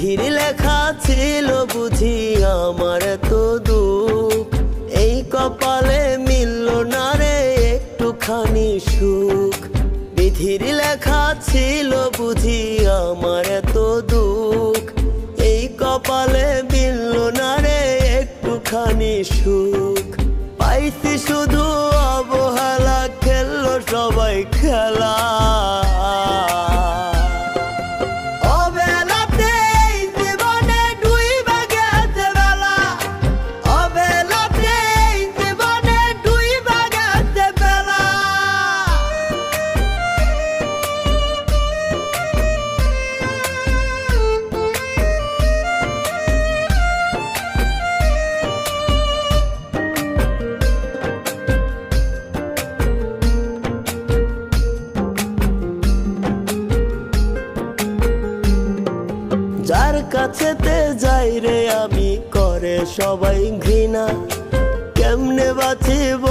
বিধির লেখা ছিল বুঝি আমার তো দুঃখ। এই কপালে মিলল না রে একটুখানি সুখ। বিধির লেখা ছিল বুঝি আমার তো দুঃখ। এই কপালে মিলল না রে একটুখানি সুখ। পাইছি শুধু অবহেলা, খেললো সবাই খেলা। যার কাছেতে যাই রে আমি করে সবাই ঘৃণা। কেমনে বাঁচিব